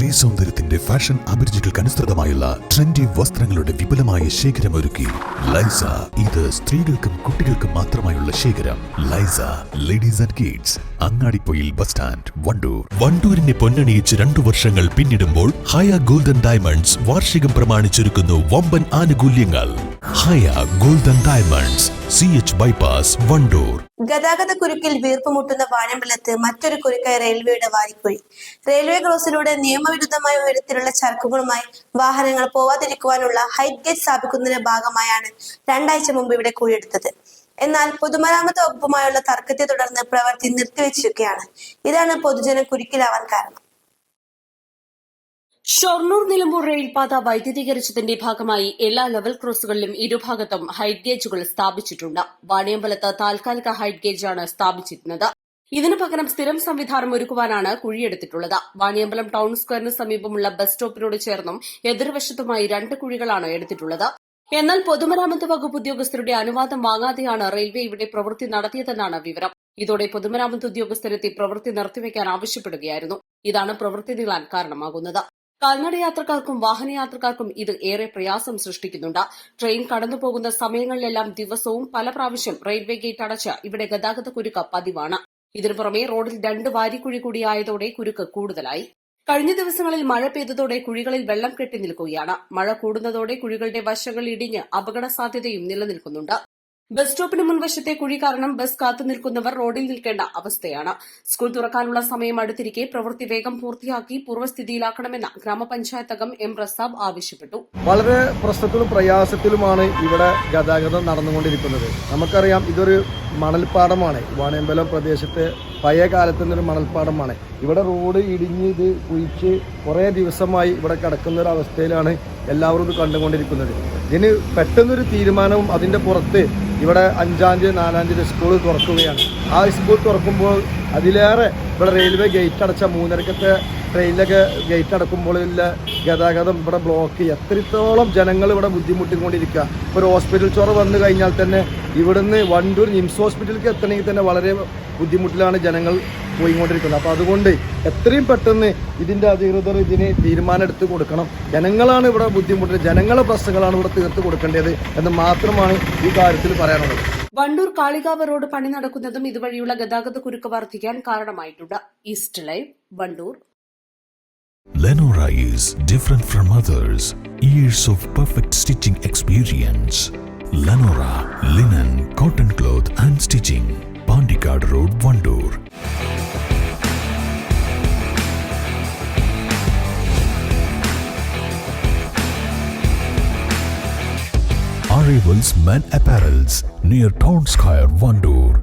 സ്ത്രീ സൗന്ദര്യത്തിന്റെ fashion അഭിരുചികൾക്ക് അനുസൃതമായുള്ള trendy വസ്ത്രങ്ങളുടെ വിപുലമായ ശേഖരം ഒരുക്കി. ലൈസ ഇത് സ്ത്രീകൾക്കും കുട്ടികൾക്കും മാത്രമായുള്ള ശേഖരം. ലൈസ ladies and kids Angadippoyil bus stand Wandoor. വണ്ടൂരിനെ പൊന്നണിയിച്ച് രണ്ടു വർഷങ്ങൾ പിന്നിടുമ്പോൾ ഹയ ഗോൾഡൻ ഡയമണ്ട്സ് വാർഷികം പ്രമാണിച്ചൊരുക്കുന്നു വമ്പൻ ആനുകൂല്യങ്ങൾ. Haya golden diamonds C H bypass Wandoor. ഗതാഗത കുരുക്കിൽ വീർപ്പുമുട്ടുന്ന വാഴമ്പലത്ത് മറ്റൊരു കുരുക്കായ റെയിൽവേയുടെ വാരിക്കുഴി. റെയിൽവേ ക്രോസിലൂടെ നിയമവിരുദ്ധമായ ഉയരത്തിലുള്ള ചരക്കുകളുമായി വാഹനങ്ങൾ പോവാതിരിക്കുവാനുള്ള ഹൈറ്റ് ഗേറ്റ് സ്ഥാപിക്കുന്നതിന്റെ ഭാഗമായാണ് രണ്ടാഴ്ച മുമ്പ് ഇവിടെ കുഴിയെടുത്തത്. എന്നാൽ പൊതുമരാമത്ത് വകുപ്പുമായുള്ള തർക്കത്തെ തുടർന്ന് പ്രവൃത്തി നിർത്തിവെച്ചിരിക്കുകയാണ്. ഇതാണ് പൊതുജനം കുരുക്കിലാവാൻ കാരണം. ഷൊർണൂർ നിലമ്പൂർ റെയിൽപാത വൈദ്യുതീകരിച്ചതിന്റെ ഭാഗമായി എല്ലാ ലെവൽ ക്രോസുകളിലും ഇരുഭാഗത്തും ഹൈറ്റ് ഗേജുകൾ സ്ഥാപിച്ചിട്ടുണ്ട്. വാണിയമ്പലത്ത് താൽക്കാലിക ഹൈറ്റ് ഗേജാണ് സ്ഥാപിച്ചിരുന്നത്. ഇതിനു പകരം സ്ഥിരം സംവിധാനം ഒരുക്കുവാനാണ് കുഴിയെടുത്തിട്ടുള്ളത്. വാണിയമ്പലം ടൌൺ സ്ക്വയറിന് സമീപമുള്ള ബസ് സ്റ്റോപ്പിനോട് ചേർന്നും എതിർവശത്തുമായി രണ്ട് കുഴികളാണ് എടുത്തിട്ടുള്ളത്. എന്നാൽ പൊതുമരാമത്ത് വകുപ്പ് ഉദ്യോഗസ്ഥരുടെ അനുവാദം വാങ്ങാതെയാണ് റെയിൽവേ ഇവിടെ പ്രവൃത്തി നടത്തിയതെന്നാണ് വിവരം. ഇതോടെ പൊതുമരാമത്ത് ഉദ്യോഗസ്ഥരെത്തി പ്രവൃത്തി നിർത്തിവെക്കാൻ ആവശ്യപ്പെടുകയായിരുന്നു. ഇതാണ് പ്രവൃത്തി നീളാൻ കാരണമാകുന്നത്. കാൽനട യാത്രക്കാർക്കും വാഹനയാത്രക്കാർക്കും ഇത് ഏറെ പ്രയാസം സൃഷ്ടിക്കുന്നുണ്ട്. ട്രെയിൻ കടന്നുപോകുന്ന സമയങ്ങളിലെല്ലാം ദിവസവും പല പ്രാവശ്യം റെയിൽവേ ഗേറ്റ് അടച്ച് ഇവിടെ ഗതാഗത കുരുക്ക് പതിവാണ്. ഇതിനു പുറമെ റോഡിൽ രണ്ട് വാരിക്കുഴി കൂടിയായതോടെ കുരുക്ക് കൂടുതലായി. കഴിഞ്ഞ ദിവസങ്ങളിൽ മഴ പെയ്തതോടെ കുഴികളിൽ വെള്ളം കെട്ടി നിൽക്കുകയാണ്. മഴ കൂടുന്നതോടെ കുഴികളുടെ വശങ്ങൾ ഇടിഞ്ഞ് അപകട സാധ്യതയും നിലനിൽക്കുന്നുണ്ട്. ബസ് സ്റ്റോപ്പിന് മുൻവശത്തെ കുഴി കാരണം ബസ് കാത്തു നിൽക്കുന്നവർ റോഡിൽ നിൽക്കേണ്ട അവസ്ഥയാണ്. സ്കൂൾ തുറക്കാനുള്ള സമയം അടുത്തിരിക്കെ പ്രവൃത്തി വേഗം പൂർത്തിയാക്കി പൂർവസ്ഥിതിയിലാക്കണമെന്ന് ഗ്രാമപഞ്ചായത്ത് അംഗം എം പ്രസാബ് ആവശ്യപ്പെട്ടു. വളരെ പ്രശ്നത്തിലും പ്രയാസത്തിലുമാണ് ഇവിടെ ഗതാഗതം നടന്നുകൊണ്ടിരിക്കുന്നത്. നമുക്കറിയാം ഇതൊരു മണൽപ്പാടമാണ്. വാണിയമ്പലം പ്രദേശത്തെ പഴയ കാലത്ത് നിന്നൊരു മണൽപ്പാടമാണ്. ഇവിടെ റോഡ് ഇടിഞ്ഞ് ഇത് കുഴിച്ച് കുറേ ദിവസമായി ഇവിടെ കിടക്കുന്ന ഒരു അവസ്ഥയിലാണ് എല്ലാവരും ഇത് കണ്ടുകൊണ്ടിരിക്കുന്നത്. ഇതിന് പെട്ടെന്നൊരു തീരുമാനവും അതിന്റെ പുറത്ത് ഇവിടെ അഞ്ചാം തീയതി നാലാം തീയതി സ്കൂൾ തുറക്കുകയാണ്. ആ സ്കൂൾ തുറക്കുമ്പോൾ അതിലേറെ ഇവിടെ റെയിൽവേ ഗേറ്റ് അടച്ച മൂന്നരക്കത്തെ ട്രെയിനിലൊക്കെ ഗേറ്റ് അടക്കുമ്പോഴുള്ള ഗതാഗതം ഇവിടെ ബ്ലോക്ക് എത്രത്തോളം ജനങ്ങൾ ഇവിടെ ബുദ്ധിമുട്ടിക്കൊണ്ടിരിക്കുക ഇപ്പോൾ ഒരു ഹോസ്പിറ്റൽ ചോറ് വന്നു കഴിഞ്ഞാൽ തന്നെ ഇവിടുന്ന് വണ്ടൂർ നിംസ് ഹോസ്പിറ്റലിലേക്ക് എത്തണമെങ്കിൽ തന്നെ വളരെ ബുദ്ധിമുട്ടിലാണ് ജനങ്ങൾ പോയിക്കൊണ്ടിരിക്കുന്നത്. അപ്പോൾ അതുകൊണ്ട് എത്രയും പെട്ടെന്ന് ഇതിന്റെ അധികൃതർ ഇതിന് തീരുമാനം എടുത്ത് കൊടുക്കണം. ജനങ്ങളാണ് ഇവിടെ ബുദ്ധിമുട്ട് ജനങ്ങളെ പ്രശ്നങ്ങളാണ് ഇവിടെ തീർത്ത് കൊടുക്കേണ്ടത് എന്ന് മാത്രമാണ് ഈ കാര്യത്തിൽ പറയാനുള്ളത്. വണ്ടൂർ കാളികാവ് റോഡ് പണി നടക്കുന്നതും ഇതുവഴിയുള്ള ഗതാഗത കുരുക്ക് വർദ്ധിക്കാൻ കാരണമായിട്ടുണ്ട്. East live Wandoor. Lenora is different from others. Years of perfect stitching experience. Lenora linen, cotton cloth and stitching. Pandikad Road, Vandoor. Arrivals Men Apparels near Town Square, Vandoor.